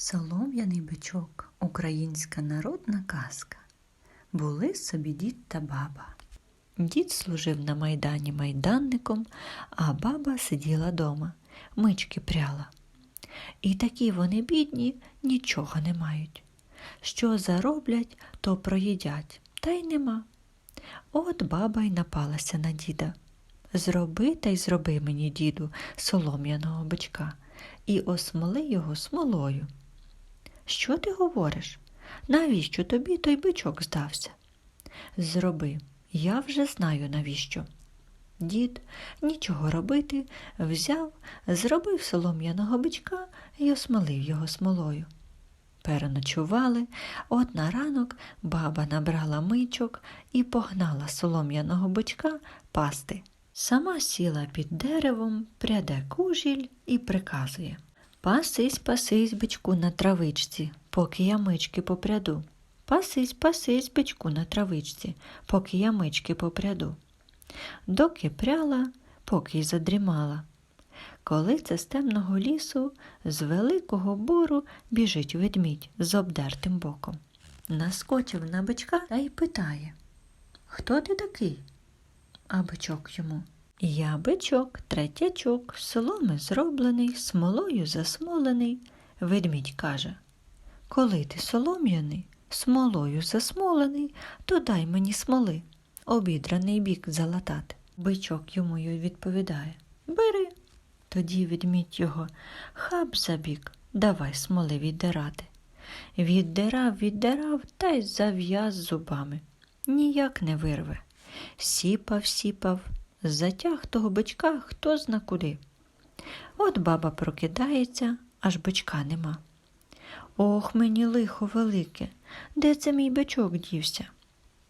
Солом'яний бичок українська народна казка. Були собі дід та баба. Дід служив на майдані майданником, а баба сиділа дома, мички пряла. І такі вони бідні, нічого не мають. Що зароблять, то проїдять, та й нема. От баба й напалася на діда. Зроби та й зроби мені, діду, солом'яного бичка, і осмоли його смолою. Що ти говориш? Навіщо тобі той бичок здався? Зроби, я вже знаю навіщо. Дід нічого робити взяв, зробив солом'яного бичка і осмолив його смолою. Переночували, от на ранок баба набрала мичок і погнала солом'яного бичка пасти. Сама сіла під деревом, пряде кужіль і приказує Пасись, пасись, бичку на травичці, поки я мички попряду. Пасись, пасись, бичку на травичці, поки я мички попряду. Доки пряла, поки й задрімала. Коли це з темного лісу, з великого бору біжить ведмідь з обдертим боком. Наскочив на бичка та й питає Хто ти такий? А бичок йому. Я бичок, третячок, соломи зроблений, смолою засмолений. Ведмідь каже Коли ти солом'яний, смолою засмолений, то дай мені смоли, обідраний бік залатати. Бичок йому й відповідає Бери. Тоді ведмідь його хап за бік, давай смоли віддирати. Віддирав, віддирав та й зав'яз зубами. Ніяк не вирве. Сіпав, сіпав, затяг того бичка хто зна куди. От баба прокидається, аж бичка нема. Ох, мені лихо велике, де це мій бичок дівся?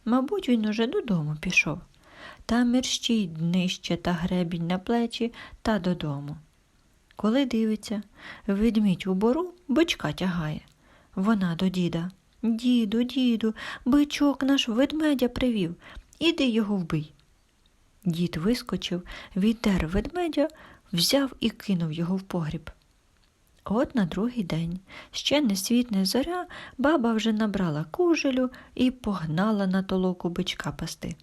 Мабуть, він уже додому пішов. Та мерщій днище та гребінь на плечі та додому. Коли дивиться, ведмідь у бору бичка тягає. Вона до діда. Діду, діду, бичок наш ведмедя привів. Іди його вбий. Дід вискочив, віддер ведмедя, взяв і кинув його в погріб. От на другий день, ще не світ, не зоря, баба вже набрала кужелю і погнала на толоку бичка пасти.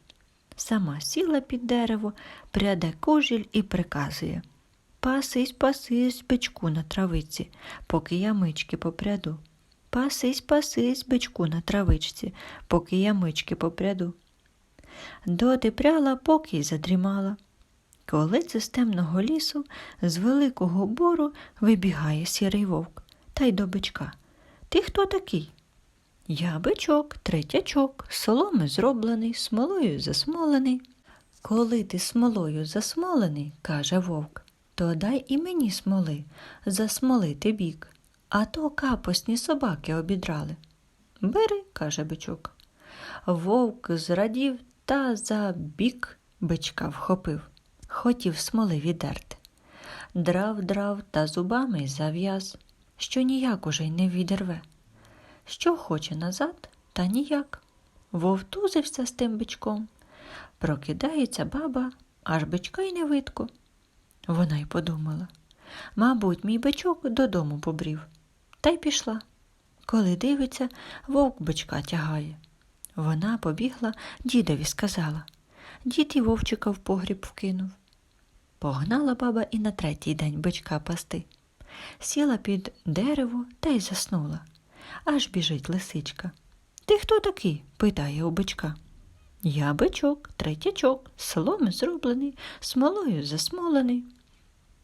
Сама сіла під дерево, пряде кужіль і приказує Пасись, пасись, бичку на травиці, поки я мички попряду. Пасись, пасись, бичку на травичці, поки я мички попряду. Доти пряла, поки й задрімала. Коли це з темного лісу, з великого бору вибігає сірий вовк та й до бичка. Ти хто такий? Я бичок, третячок, соломи зроблений, смолою засмолений. Коли ти смолою засмолений, каже вовк, то дай і мені смоли, засмолити бік, а то капосні собаки обідрали. Бери, каже бичок. Вовк зрадів та за бік бичка вхопив, хотів смоли відерти. Драв, драв та зубами зав'яз, що ніяк уже й не відерве. Що хоче назад, та ніяк. Вовтузився з тим бичком. Прокидається баба, аж бичка й не видко. Вона й подумала. Мабуть, мій бичок додому побрів. Та й пішла. Коли дивиться, вовк бичка тягає. Вона побігла, дідові сказала. Дід і вовчика в погріб вкинув. Погнала баба і на третій день бичка пасти. Сіла під дерево та й заснула. Аж біжить лисичка. Ти хто такий? питає у бичка. Я бичок, третячок, соломи зроблений, смолою засмолений.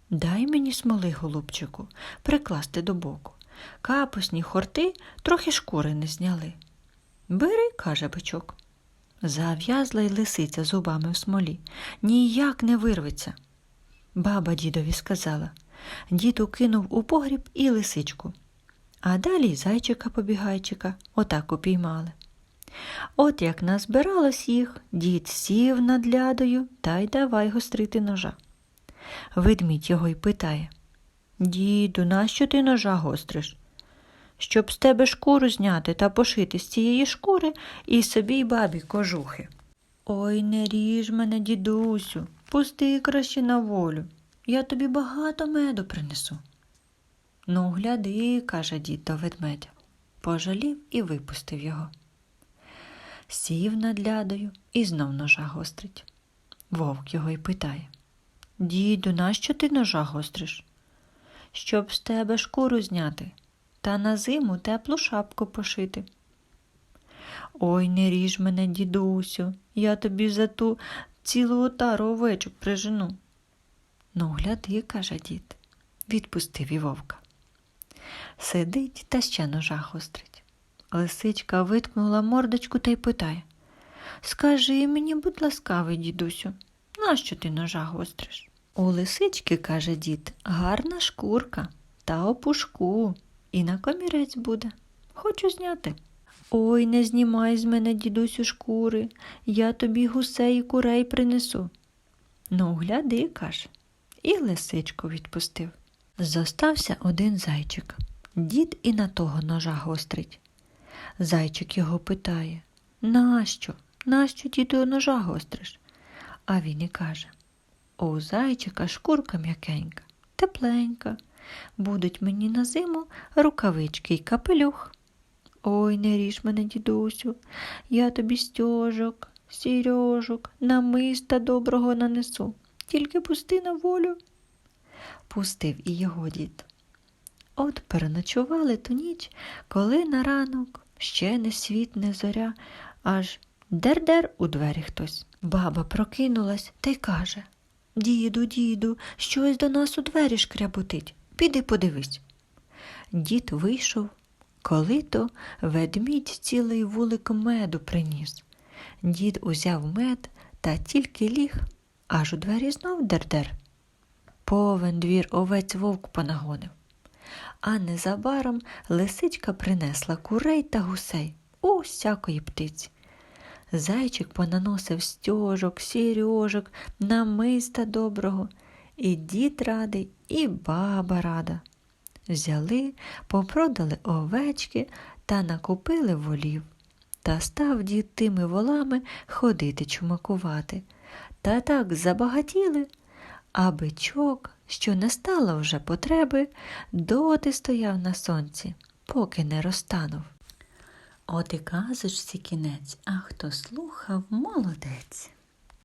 Дай мені смоли, голубчику, прикласти до боку. Капусні хорти трохи шкури не зняли. Бери, каже бичок. Зав'язла й лисиця зубами в смолі, ніяк не вирветься. Баба дідові сказала. Дід укинув у погріб і лисичку. А далі зайчика побігайчика отак упіймали. От як назбиралось їх, дід сів над лядою та й давай гострити ножа. Ведмідь його й питає Діду, нащо ти ножа гостриш? Щоб з тебе шкуру зняти та пошити з цієї шкури і собі й бабі кожухи. Ой, не ріж мене, дідусю, пусти краще на волю. Я тобі багато меду принесу. Ну, гляди, каже дід до ведмедя. Пожалів і випустив його. Сів над лядою і знов ножа гострить. Вовк його й питає. Діду, нащо ти ножа гостриш? Щоб з тебе шкуру зняти та на зиму теплу шапку пошити. Ой, не ріж мене, дідусю, я тобі за ту цілу отару овечок прижену. Ну, гляди, каже дід, відпустив і вовка. Сидить та ще ножа гострить. Лисичка виткнула мордочку та й питає Скажи мені, будь ласкавий, дідусю, нащо ти ножа гостриш? У лисички, каже дід, гарна шкурка та опушку, і на комірець буде. Хочу зняти. Ой, не знімай з мене, дідусю, шкури, я тобі гусей і курей принесу. Ну, гляди, каже, і лисичку відпустив. Зостався один зайчик. Дід і на того ножа гострить. Зайчик його питає Нащо? Нащо діду ножа гостриш? А він і каже У зайчика шкурка м'якенька, тепленька. Будуть мені на зиму рукавички й капелюх. Ой, не ріж мене, дідусю, я тобі стьожок, сірьожок, намиста доброго нанесу. Тільки пусти на волю. Пустив і його дід. От переночували ту ніч, коли на ранок ще не світ, не зоря, аж дер-дер у двері хтось. Баба прокинулась та й каже Діду, діду, щось до нас у двері шкряботить. Піди подивись. Дід вийшов, коли то ведмідь цілий вулик меду приніс. Дід узяв мед та тільки ліг, аж у двері знов дер-дер. Повен двір овець вовк понагонив. А незабаром лисичка принесла курей та гусей усякої птиці. Зайчик понаносив стьожок, сірьожок, намиста доброго, і дід радий, і баба рада. Взяли, попродали овечки та накупили волів. Та став дід тими волами ходити чумакувати. Та так забагатіли, а бичок, що не стало вже потреби, доти стояв на сонці, поки не розтанув. От і казочці кінець, а хто слухав, молодець.